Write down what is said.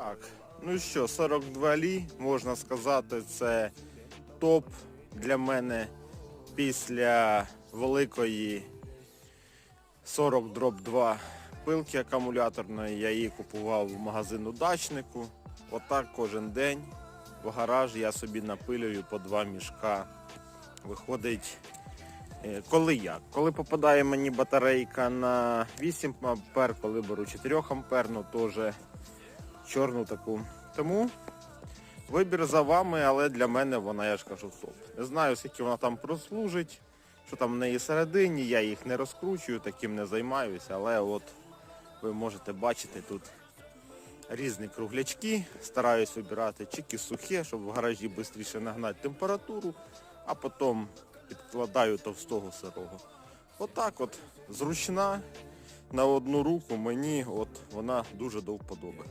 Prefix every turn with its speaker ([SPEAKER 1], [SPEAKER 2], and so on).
[SPEAKER 1] Так, ну що, 42 лі, можна сказати, це топ для мене після великої 40 дроб 2 пилки акумуляторної. Я її купував в магазину дачнику. Отак кожен день в гараж я собі напилюю по два мішка. Виходить, е, коли як? Коли попадає мені батарейка на 8 ампер, коли беру 4 амперну, теж чорну таку. Тому вибір за вами, але для мене вона, я ж кажу, топ. Не знаю, скільки вона там прослужить, що там в неї всередині, я їх не розкручую, таким не займаюся, але от ви можете бачити тут різні круглячки. Стараюсь вибирати чики сухі, щоб в гаражі швидше нагнати температуру, а потім підкладаю товстого сирого. Отак от зручна на одну руку мені от вона дуже до вподоби.